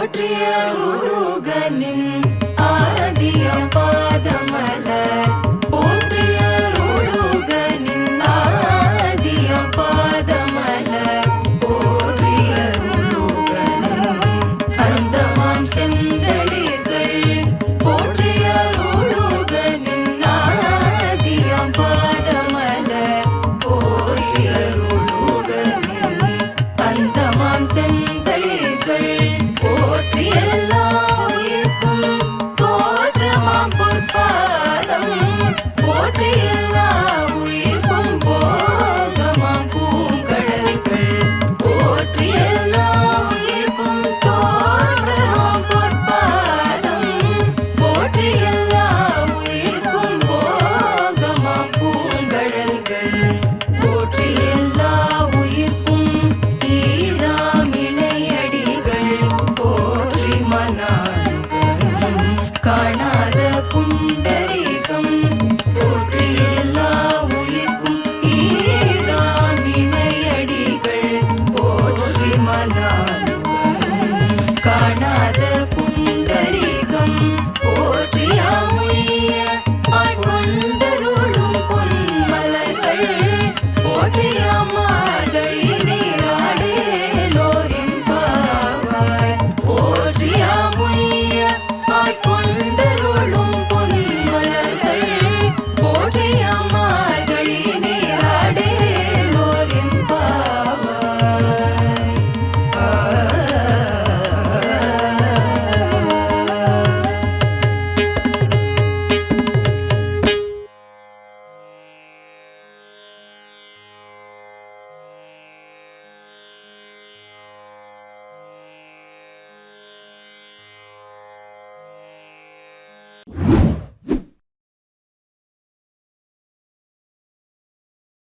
போற்றிய காணாத புண்டரீகம். போற்றி எல்லா உயிர்க்கும் ஈராம் இணையடிகள் போற்றி மனாலும் காணாத புண்டரீகம். போற்றியாமுடைய ஆட்கொண்டருளும் பொன்மலர்கள். போற்றியாமாதழி போற்றியாமுடைய ஆட்கொண்ட